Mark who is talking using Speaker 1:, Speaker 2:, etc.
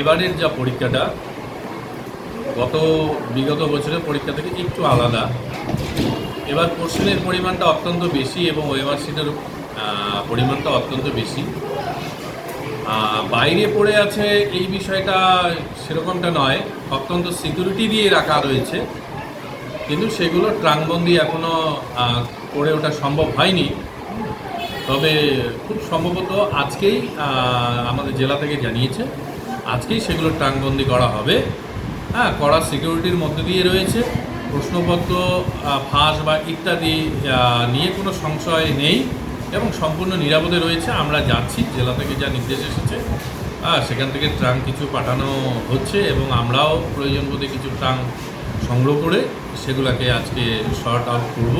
Speaker 1: এবারের যা পরীক্ষাটা, গত বিগত বছরের পরীক্ষা থেকে একটু আলাদা। এবার কোশ্চেনের পরিমাণটা অত্যন্ত বেশি এবং ওয়েমার সিটের পরিমাণটা অত্যন্ত বেশি। বাইরে পড়ে আছে এই বিষয়টা সেরকমটা নয়, অত্যন্ত সিকিউরিটি দিয়ে রাখা রয়েছে। কিন্তু সেগুলো ট্রাঙ্কবন্দি এখনও করে ওঠা সম্ভব হয়নি। তবে খুব সম্ভবত আজকেই আমাদের জেলা থেকে জানিয়েছে। আজকেই সেগুলো ট্রাঙ্কবন্দি করা হবে। হ্যাঁ কড়া সিকিউরিটির মধ্যে দিয়ে রয়েছে। প্রশ্নপত্র ফাঁস বা ইত্যাদি নিয়ে কোনো সংশয় নেই এবং সম্পূর্ণ নিরাপদে রয়েছে। আমরা যাচ্ছি, জেলা থেকে যা নির্দেশ এসেছে সেখান থেকে ট্রাঙ্ক কিছু পাঠানো হচ্ছে এবং আমরাও প্রয়োজন বোধে কিছু ট্রাঙ্ক সংগ্রহ করে সেগুলোকে আজকে শর্ট আউট করব।